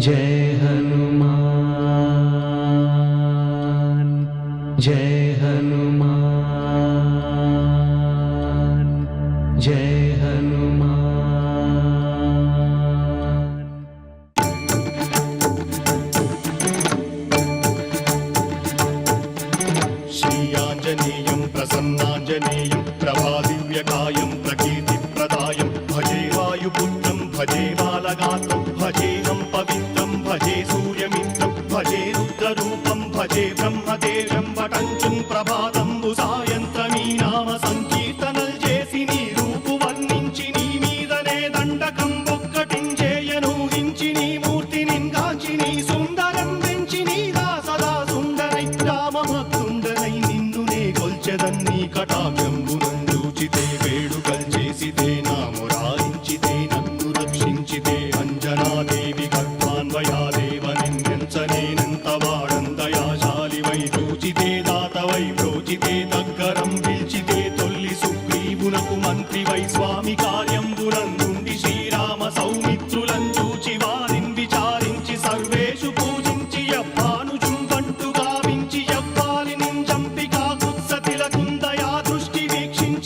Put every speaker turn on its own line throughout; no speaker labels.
जय हनुमान जय हनुमान जय हनुमान।
श्रियाञ्जनेयं प्रसन्नाञ्जनेयम् నీ మూర్తి నింగాంచి నీ సుందరం పెంచి నీదా సదా సుందరై రామభక్తుండనై నిన్నునే కటాక్షం.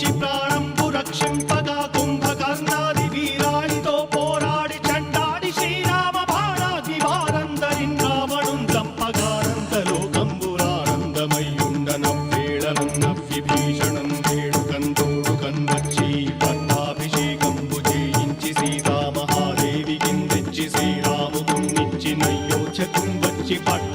తెచ్చి ప్రాణంపు రక్షింపగా కుంభకర్ణాది వీరాడితో పోరాడి చండాడి శ్రీరామ బాణాది వారందరిన్ రావణుం చంపగారంత లోకంబురానందమయ్యుండనవ్వేళనం నవ్వి భీషణం వేడు కందోడు కన్వచ్చి పట్టాభిషేకంబు చేయించి సీతామహాదేవి కిందెచ్చి శ్రీరాముకున్నిచ్చి నయ్యోచకుం వచ్చి పట్ట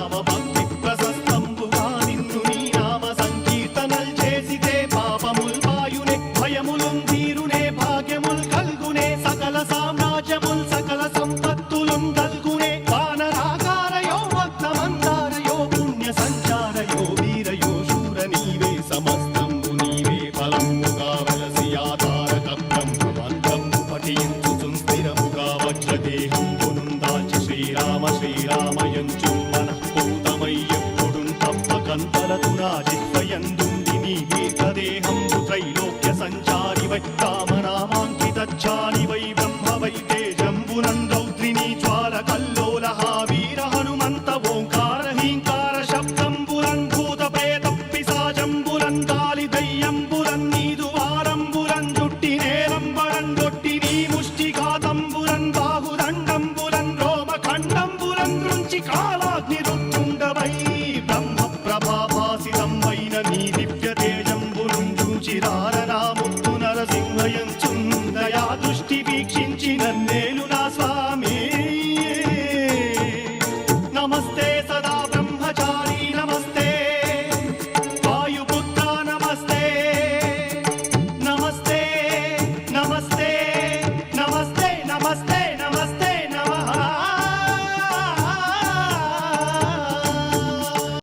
ராமபக்த కరుణా చిత్వయందుండిని మీర్ఘదేహం త్రైలోక్య సంచారి వై కామనామాంకితాని వై బ్రహ్మ వై తేజంబునం రౌద్రిణి జ్వాల కల్లోల హావీర హనుమంత ఓంకార హీంకార ముష్టి TV.